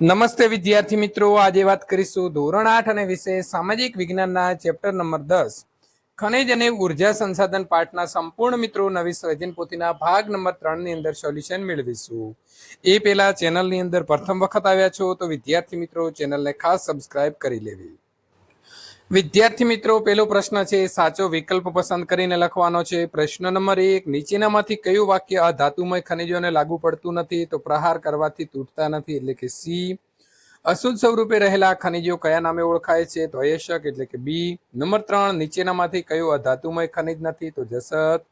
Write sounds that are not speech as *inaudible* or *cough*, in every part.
નમસ્તે વિદ્યાર્થી મિત્રો, આજે વાત કરીશું ધોરણ આઠ અને વિષય સામાજિક વિજ્ઞાનના ચેપ્ટર નંબર દસ. ખનિજ અને ઊર્જા સંસાધન પાઠના સંપૂર્ણ મિત્રો નવી સર્જન પોથીના ભાગ નંબર ત્રણની અંદર સોલ્યુશન મેળવીશું. એ પહેલા ચેનલની અંદર પ્રથમ વખત આવ્યા છો તો વિદ્યાર્થી મિત્રો ચેનલને ખાસ સબસ્ક્રાઇબ કરી લેવી. વિદ્યાર્થી મિત્રો પહેલો પ્રશ્ન છે, સાચો વિકલ્પ પસંદ કરીને લખવાનો છે. પ્રશ્ન નંબર એક, નીચેનામાંથી કયું વાક્ય અધાતુમય ખનિજોને લાગુ પડતું નથી તો પ્રહાર કરવાથી તૂટતા નથી? એટલે કે સી, અશુદ્ધ સ્વરૂપે રહેલા ખનિજો કયા નામે ઓળખાય છે? તો અયશક, એટલે કે બી. નંબર ત્રણ, નીચેનામાંથી કયું અધાતુમય ખનિજ નથી? તો જસત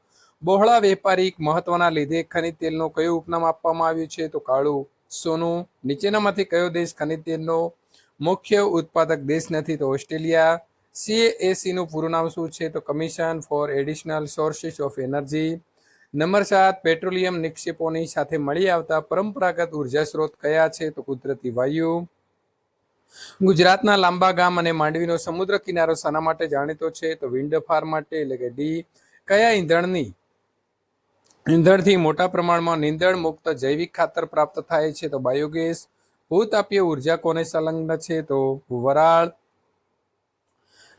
બહોળા વેપારિક મહત્વના લીધે ખનિજ તેલનો કયું ઉપનામ આપવામાં આવ્યું છે? તો કાળું. સોનું. નીચેનામાંથી કયો દેશ ખનિજ તેલનો મુખ્ય ઉત્પાદક દેશ નથી તો ઓસ્ટ્રેલિયા. સીએએસીનું પૂરું નામ શું છે? તો commission for additional sources of energy number સાત, પેટ્રોલિયમ નિક્ષેપોની સાથે મળી આવતા પરંપરાગત ઊર્જા સ્ત્રોત કયા છે? તો કુદરતી વાયુ. ગુજરાતના લાંબા ગામ અને માંડવીનો સમુદ્ર કિનારો શાના માટે જાણીતો છે? તો વિન્ડ ફાર્મ માટે, એટલે કે ડી કયા ઈંધણની? ઈંધણથી મોટા પ્રમાણમાં નીંદણ મુક્ત જૈવિક ખાતર પ્રાપ્ત થાય છે? તો બાયોગેસ. ભૂતાપીય ઊર્જા કોને સંલગ્ન છે? તો વરાળ.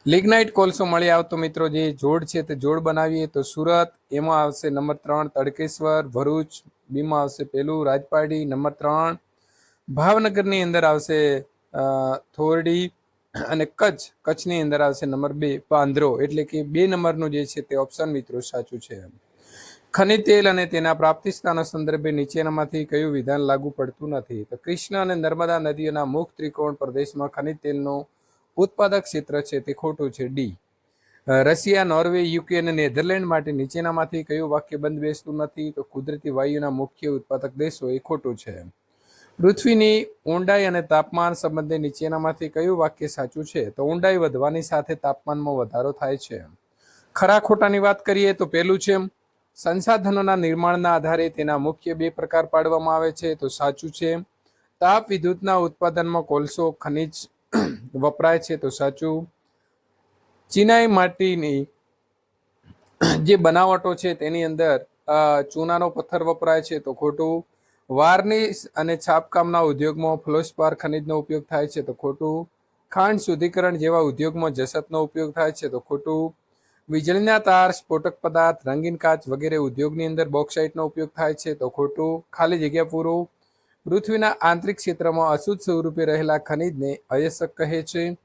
લિગ્નાઇટ કોલસો મળી આવતો મિત્રો, જે જોડ છે તે જોડ બનાવીએ તો સુરત, એમાં આવશે નંબર ત્રણ તડકેશ્વર, ભરૂચ, બીમાં આવશે પેલું રાજપાડી નંબર ત્રણ ભાવનગરની અંદર આવશે થોરડી અને કચ્છ, કચ્છની અંદર આવશે નંબર બે પાંદરો. એટલે કે બે નંબરનું જે છે તે ઓપ્શન મિત્રો સાચું છે. ખનિજ તેલ અને તેના પ્રાપ્તિ સ્થાનો સંદર્ભે નીચેનામાંથી કયું વિધાન લાગુ પડતું નથી? તો કૃષ્ણ અને નર્મદા નદીઓના મુખ ત્રિકોણ પ્રદેશમાં ખનિજ તેલનું ઉત્પાદક ક્ષેત્ર છે તે ખોટું છે. ડી. રશિયા, નોર્વે, યુકે અને નેધરલેન્ડ માટે નીચેનામાંથી કયું વાક્ય બંધ બેસતું નથી? તો કુદરતી વાયુના મુખ્ય ઉત્પાદક દેશો એ ખોટું છે. પૃથ્વીની ઊંડાઈ અને તાપમાન સંબંધે નીચેનામાંથી કયું વાક્ય સાચું છે? તો ઊંડાઈ વધવાની સાથે તાપમાનમાં વધારો થાય છે. ખરા ખોટાની વાત કરીએ તો પહેલું છે સંસાધનોના નિર્માણના આધારે તેના મુખ્ય બે પ્રકાર પાડવામાં આવે છે. તો સાચું છે, તાપ વિદ્યુતના ઉત્પાદનમાં કોલસો, ખનિજ *clears throat* વપરાય છે. તો સાચું, ચિનાઈ માટીની *clears throat* જે બનાવટો છે તેની અંદર ચૂનાનો પથ્થર વપરાય છે. તો ખોટું, વાર્નિશ અને છાપકામના ઉદ્યોગમાં ફ્લોસ્પાર ખનિજનો ઉપયોગ થાય છે. તો ખોટું, ખાંડ શુદ્ધિકરણ જેવા ઉદ્યોગમાં જસતનો ઉપયોગ થાય છે. તો ખોટું વીજળીના તાર, સ્ફોટક પદાર્થ, રંગીન કાચ વગેરે ઉદ્યોગની અંદર બોક્સાઇટનો ઉપયોગ થાય છે. તો ખોટું, ખાલી જગ્યા પૂરું. પૃથ્વીના આંતરિક ક્ષેત્રમાં અશુદ્ધ સ્વરૂપે રહેલા ખનિજને અયસ્ક કહે છે.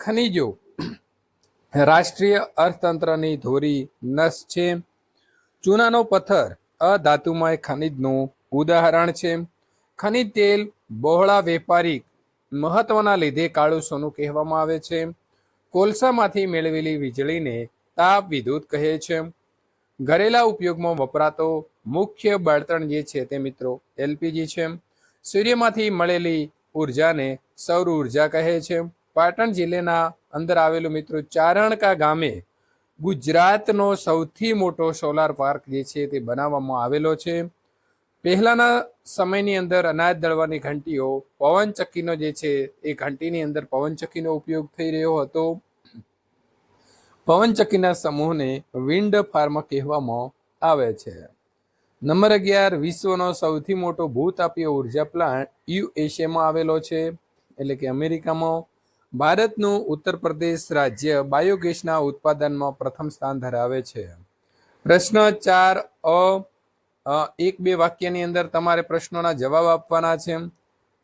ખનિજો રાષ્ટ્રીય અર્થતંત્રની ધોરી નસ છે. ચૂનાનો પથ્થર અધાતુમય ખનિજનું ઉદાહરણ છે. ખનિજ તેલ, બહોળા વેપારિક મહત્વના લીધે કાળું સોનું કહેવામાં આવે છે. કોલસામાંથી મેળવેલી વીજળીને તાપ વિદ્યુત કહે છે. ઘરેલા ઉપયોગમાં વપરાતો મુખ્ય બળતણ જે છે તે મિત્રો એલપીજી છે. સૂર્યમાંથી મળેલી ઉર્જાને સૌર ઊર્જા કહે છે. પાટણ જિલ્લાના અંદર આવેલું મિત્રો ચારણકા ગામે ગુજરાતનો સૌથી મોટો સોલાર પાર્ક જે છે તે બનાવવામાં આવેલો છે. પહેલાના સમયની અંદર અનાજ દળવાની ઘંટીઓ પવનચક્કીનો જે છે એ ઘંટીની અંદર પવનચક્કીનો ઉપયોગ થઈ રહ્યો હતો. પવનચક્કીના સમૂહને વિન્ડ ફાર્મ કહેવામાં આવે છે. નંબર અગિયાર, વિશ્વનો સૌથી મોટો ભૂતાપીય ઊર્જા પ્લાન્ટ યુ એશિયામાં આવેલો છે, એટલે કે અમેરિકામાં. ભારતનું ઉત્તર પ્રદેશ રાજ્ય બાયોગેસના ઉત્પાદનમાં પ્રથમ સ્થાન ધરાવે છે. પ્રશ્ન ચાર અ, એક બે વાક્યની અંદર તમારે પ્રશ્નોના જવાબ આપવાના છે.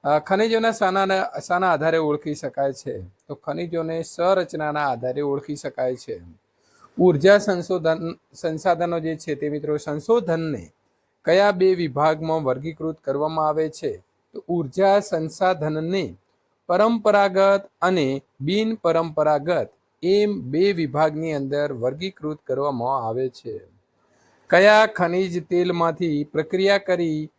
ખનિજોના શાના શાના આધારે ઓળખી શકાય છે. તો ખનિજોને સંરચનાના આધારે ઓળખી શકાય છે. ઊર્જા સંશોધન, સંસાધનો જે છે તે મિત્રો સંશોધનને કયા બે વિભાગમાં વર્ગીકૃત કરવામાં આવે છે? તો ઊર્જા સંસાધનને પરંપરાગત અને બિન પરંપરાગત એમ બે વિભાગની અંદર વર્ગીકૃત કરવામાં આવે છે. કયા ખનિજ તેલમાંથી પ્રક્રિયા કરી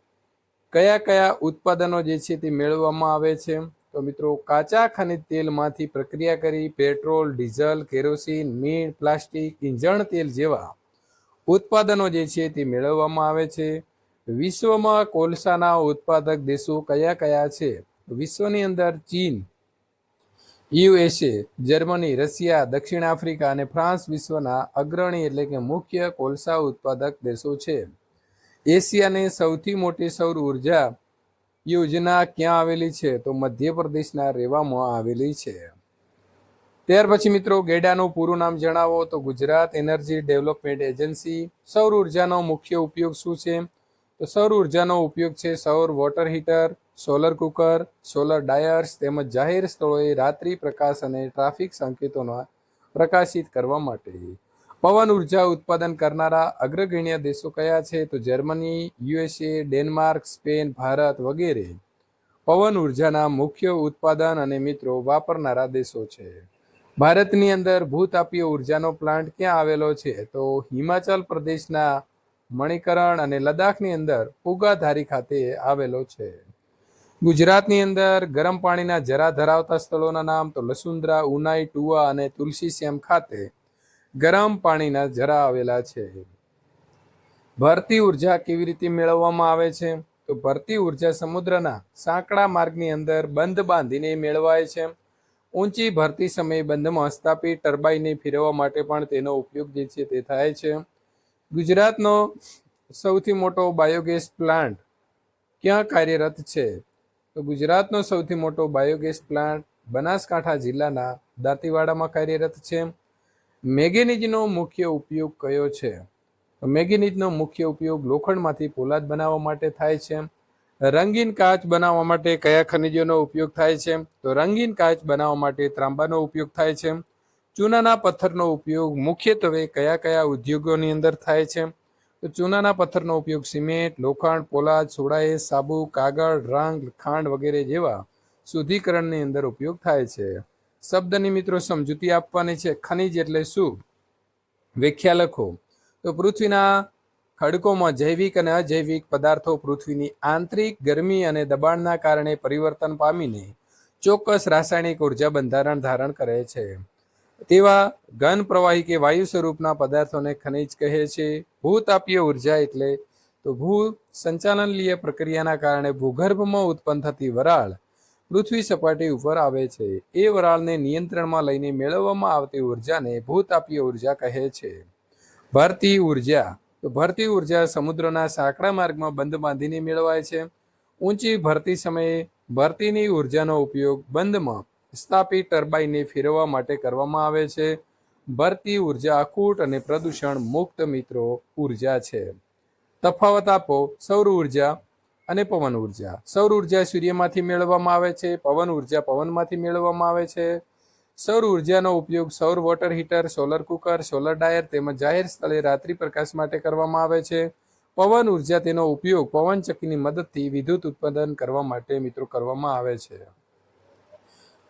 કયા કયા ઉત્પાદનો જે છે તે મેળવવામાં આવે છે? તો મિત્રો, કાચા ખનિજ તેલમાંથી પ્રક્રિયા કરી પેટ્રોલ, ડીઝલ, કેરોસીન, મીણ, પ્લાસ્ટિક, ઇંધણ તેલ જેવા ઉત્પાદનો જે છે તે મેળવવામાં આવે છે. વિશ્વમાં કોલસાના ઉત્પાદક દેશો કયા કયા છે? વિશ્વની અંદર ચીન, યુએસએ, જર્મની, રશિયા, દક્ષિણ આફ્રિકા અને ફ્રાન્સ વિશ્વના અગ્રણી એટલે કે મુખ્ય કોલસા ઉત્પાદક દેશો છે. એશિયાની સૌથી મોટી સૌર ઊર્જા યોજના ક્યાં આવેલી છે? તો મધ્યપ્રદેશના રેવામાં આવેલી છે. ત્યાર પછી મિત્રો ગેડાનું પૂરું નામ જણાવો. તો ગુજરાત એનર્જી ડેવલપમેન્ટ એજન્સી, સૌર ઉર્જાનો મુખ્ય ઉપયોગ શું છે? તો સૌર ઉર્જાનો ઉપયોગ છે સૌર water heater, solar cooker, solar dryers તેમજ જાહેર સ્થળોએ રાત્રિ પ્રકાશ અને ટ્રાફિક સંકેતોના પ્રકાશિત કરવા માટે. પવન, ઊર્જા ઉત્પાદન કરનારા અગ્રગણ્ય દેશો કયા છે? તો Germany, USA, Denmark, Spain, Bharat વગેરે. પવન, ઉર્જાના મુખ્ય ઉત્પાદન અને મિત્રો વાપરનારા દેશો છે. ભારતની અંદર ભૂતાપીય ઉર્જાનો પ્લાન્ટ ક્યાં આવેલો છે? તો હિમાચલ પ્રદેશના મણિકરણ અને લદ્દાખની અંદર પુગાધારી ખાતે આવેલો છે. ગુજરાતની અંદર ગરમ પાણીના જરા ધરાવતા સ્થળોના નામ તો લસુંદ્રા ઉનાઈ, ટુવા અને તુલસીશ્યામ ખાતે ગરમ પાણીના જરા આવેલા છે. ભરતી ઊર્જા કેવી રીતે મેળવવામાં આવે છે? તો ભરતી ઊર્જા સમુદ્રના સાંકડા માર્ગની અંદર બંધ બાંધીને મેળવાય છે. ઊંચી ભરતી સમયે બંધમાં સ્થાપિત ટર્બાઈને ફેરવવા માટે પણ તેનો ઉપયોગ જે છે તે થાય છે. ગુજરાતનો સૌથી મોટો બાયોગેસ પ્લાન્ટ ક્યાં કાર્યરત છે? તો ગુજરાતનો સૌથી મોટો બાયોગેસ પ્લાન્ટ બનાસકાંઠા જિલ્લાના દાંતીવાડામાં કાર્યરત છે. મેગેનીઝનો મુખ્ય ઉપયોગ કયો છે? મેગેનીઝનો મુખ્ય ઉપયોગ લોખંડમાંથી પોલાદ બનાવવા માટે થાય છે. રંગીન કાચ બનાવવા માટે કયા ખનિજોનો ઉપયોગ થાય છે? તો રંગીન કાચ બનાવવા માટે ત્રાંબાનો ઉપયોગ થાય છે. ચૂનાના પથ્થરનો ઉપયોગ મુખ્યત્વે કયા કયા ઉદ્યોગોની અંદર થાય છે? તો ચૂનાના પથ્થરનો ઉપયોગ સિમેન્ટ, લોખંડ, પોલાદ, સોડાએ, સાબુ, કાગળ, રંગ, ખાંડ વગેરે જેવા શુદ્ધિકરણની અંદર ઉપયોગ થાય છે. શબ્દની મિત્રો સમજૂતી આપવાની છે. ખનિજ એટલે શું? વ્યાખ્યા લખો. તો પૃથ્વીના ખડકોમાં જૈવિક અને અજૈવિક પદાર્થો પૃથ્વીની આંતરિક ગરમી અને દબાણના કારણે પરિવર્તન પામીને ચોક્કસ રાસાયણિક ઊર્જા બંધારણ ધારણ કરે છે. તેવા ઘન પ્રવાહી કે વાયુ સ્વરૂપના પદાર્થોને ખનિજ કહે છે. ભૂતાપીય ઊર્જા એટલે તો ભૂ સંચાલનલીય પ્રક્રિયાના કારણે ભૂગર્ભમાં ઉત્પન્ન થતી વરાળ પૃથ્વી સપાટી ઉપર આવે છે. એ વરાળને નિયંત્રણમાં લઈને મેળવવામાં આવતી ઉર્જાને ભૂતાપીય ઊર્જા કહે છે. ભરતી ઊર્જા. તો ભરતી ઊર્જા સમુદ્રના સાંકડા માર્ગમાં બંધ બાંધીને મેળવાય છે. ઊંચી ભરતી સમયે ભરતીની ઉર્જાનો ઉપયોગ બંધમાં સ્થાપિત ટર્બાઈને ફેરવવા માટે કરવામાં આવે છે. ભરતી ઊર્જા અખૂટ અને પ્રદૂષણ મુક્ત મિત્રો ઊર્જા છે. તફાવત આપો. સૌર ઊર્જા અને પવન ઊર્જા. સૌર ઊર્જા સૂર્યમાંથી મેળવવામાં આવે છે, પવન ઊર્જા પવનમાંથી મેળવવામાં આવે છે. સૌર ઉર્જાનો ઉપયોગ સૌર water heater, solar cooker, solar dryer તેમજ જાહેર સ્થળે રાત્રિ પ્રકાશ માટે કરવામાં આવે છે. પવન ઊર્જા તેનો ઉપયોગ પવનચક્કીની મદદથી વિદ્યુત ઉત્પાદન કરવા માટે મિત્રો કરવામાં આવે છે.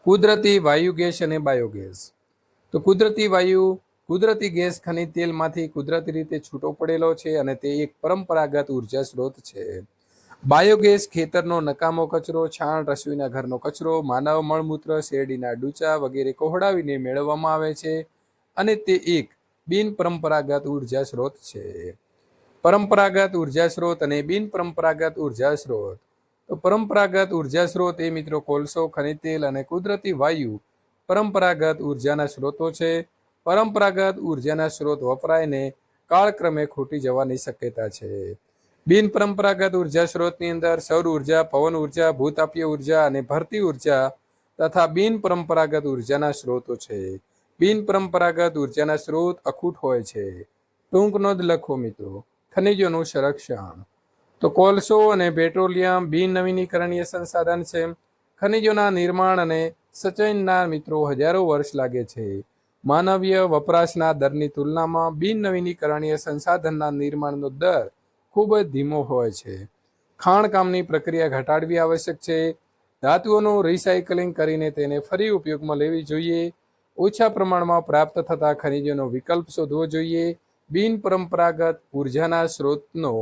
કુદરતી વાયુ ગેસ અને બાયોગેસ. તો કુદરતી વાયુ, કુદરતી ગેસ ખનિજ તેલમાંથી કુદરતી રીતે છૂટો પડેલો છે અને તે એક પરંપરાગત ઊર્જા સ્ત્રોત છે. બાયોગેસ ખેતરનો નકામો કચરો, છાણ, રસોઈના ઘરનો કચરો, માનવ મળમૂત્ર, શેરડીના ડૂચા વગેરે કોહડાવીને મેળવવામાં આવે છે અને તે એક બિનપરંપરાગત ઊર્જા સ્ત્રોત છે. પરંપરાગત ઊર્જા સ્ત્રોત અને બિનપરંપરાગત ઊર્જા સ્ત્રોત. તો પરંપરાગત ઊર્જા સ્ત્રોત એ મિત્રો કોલસો, ખનિજ તેલ અને કુદરતી વાયુ પરંપરાગત ઉર્જાના સ્ત્રોતો છે. પરંપરાગત ઉર્જાના સ્ત્રોત વપરાયને કાળક્રમે ખૂટી જવાની શક્યતા છે. બિન પરંપરાગત ઊર્જા સ્ત્રોતની અંદર સૌર ઊર્જા, પવન ઊર્જા, ભૂતાપીય ઊર્જા અને ભરતી ઊર્જા તથા બિન પરંપરાગત ઉર્જાના સ્ત્રોતો છે. બિન પરંપરાગત ઉર્જાના સ્ત્રોત અખૂટ હોય છે. ટૂંક નોંધ લખો મિત્રો. ખનિજોનું સંરક્ષણ. તો કોલસો અને પેટ્રોલિયમ બિન નવીનીકરણીય સંસાધન છે. ખનિજોના નિર્માણ અને સચયનના મિત્રો હજારો વર્ષ લાગે છે. માનવીય વપરાશના દરની તુલનામાં બિન નવીનીકરણીય સંસાધનના નિર્માણનો દર ખૂબ જ ધીમો હોય છે. ખાણકામની પ્રક્રિયા ઘટાડવી આવશ્યક છે. ધાતુઓનું રિસાયકલિંગ કરીને તેને ફરી ઉપયોગમાં લેવી જોઈએ. ઓછા પ્રમાણમાં પ્રાપ્ત થતા ખનિજોનો વિકલ્પ શોધવો જોઈએ. બિન પરંપરાગત ઉર્જાના સ્ત્રોતનો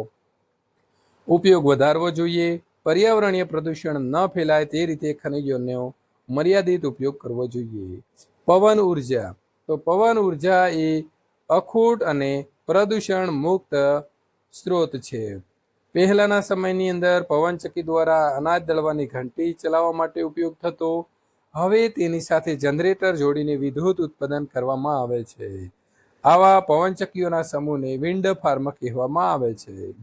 ઉપયોગ વધારવો જોઈએ. પર્યાવરણીય પ્રદૂષણ ન ફેલાય તે રીતે ખનિજોનો મર્યાદિત ઉપયોગ કરવો જોઈએ. પવન ઊર્જા. તો પવન ઊર્જા એ અખૂટ અને પ્રદૂષણ મુક્ત સ્ત્રોત છે. પહેલાના સમયની અંદર પવનચક્કી દ્વારા અનાજ દળવાની ઘંટી ચલાવવા માટે ઉપયોગ થતો, હવે તેની સાથે જનરેટર જોડીને વિદ્યુત ઉત્પાદન કરવામાં આવે છે. આવા પવનચક્કીઓના સમૂહને વિન્ડ ફાર્મ કહેવામાં આવે છે.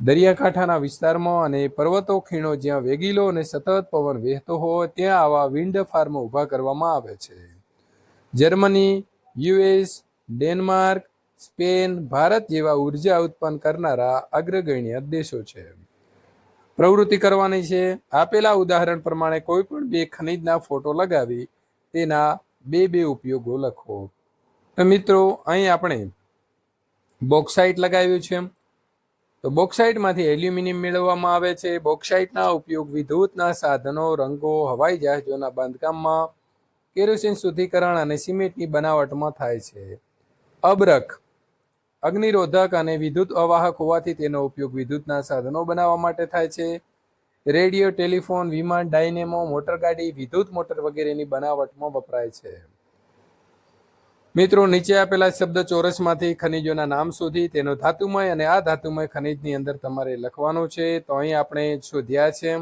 દરિયાકાંઠાના વિસ્તારમાં અને પર્વતો ખીણો જ્યાં વેગીલો અને સતત પવન વહેતો હોય, ત્યાં આવા વિન્ડ ફાર્મ ઊભા કરવામાં આવે છે. Germany, US, Denmark Spain, Bharat જેવા ઊર્જા ઉત્પન્ન કરનારા અગ્રગણ્ય દેશો છે. પ્રવૃત્તિ કરવાની છે. આપેલા ઉદાહરણ પ્રમાણે કોઈ પણ બે ખનિજના ફોટો લગાવી તેના બે બે ઉપયોગો લખો. તો મિત્રો, અહીં આપણે બોક્સાઇટ લગાવ્યું છે. તો બોક્સાઇટમાંથી એલ્યુમિનિયમ મેળવવામાં આવે છે. બોક્સાઇટના ઉપયોગ વિદ્યુતના સાધનો, રંગો, હવાઈ જહાજોના બાંધકામમાં, કેરોસીન શુદ્ધિકરણ અને સિમેન્ટની બનાવટમાં થાય છે. અબરખ અગ્નિરોધક અને વિદ્યુત અવાહક હોવાથી તેનો ઉપયોગ વિદ્યુતના સાધનો બનાવવા માટે થાય છે. રેડિયો, ટેલિફોન, વિમાન, ડાયનેમો મોટરગાડી વિદ્યુત મોટર વગેરેની બનાવટમાં વપરાય છે. મિત્રો, નીચે આપેલા શબ્દ ચોરસમાંથી ખનિજોના નામ શોધી, તેનો ધાતુમય અને આ ધાતુમય ખનિજની અંદર તમારે લખવાનું છે. તો અહીં આપણે શોધ્યા છે.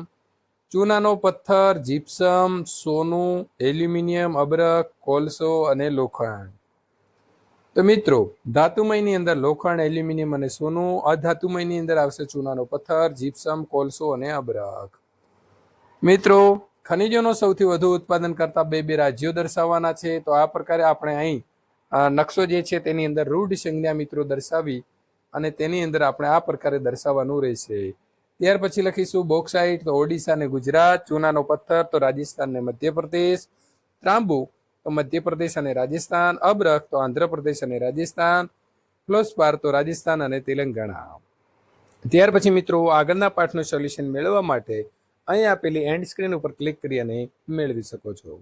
ચૂનાનો પથ્થર, જીપ્સમ, સોનું, એલ્યુમિનિયમ અબરખ કોલસો અને લોખંડ. તો મિત્રો, ધાતુમયની અંદર લોખંડ, એલ્યુમિનિયમ અને સોનું અધાતુમયની અંદર આવશે ચૂનાનો પથ્થર જીપ્સમ કોલસો અને અબરખ મિત્રો, ખનિજોનો સૌથી વધુ ઉત્પાદન કરતા બે બે રાજ્યો દર્શાવવાના છે. તો આ પ્રકારે આપણે અહીં નકશો જે છે તેની અંદર રૂઢ સંજ્ઞા મિત્રો દર્શાવી અને તેની અંદર આપણે આ પ્રકારે દર્શાવવાનું રહેશે. ત્યાર પછી લખીશું બોક્સાઇટ, તો ઓડિશા અને ગુજરાત, ચૂનાનો પથ્થર, તો રાજસ્થાન ને મધ્યપ્રદેશ. ત્રાંબુ તો મધ્યપ્રદેશ અને રાજસ્થાન, અબરખ તો આંધ્રપ્રદેશ અને રાજસ્થાન ફ્લોસ્પાર તો રાજસ્થાન અને તેલંગાણા. ત્યાર પછી મિત્રો, આગળના પાઠનું સોલ્યુશન મેળવવા માટે અહીં આપેલી એન્ડ સ્ક્રીન ઉપર ક્લિક કરી અને મેળવી શકો છો.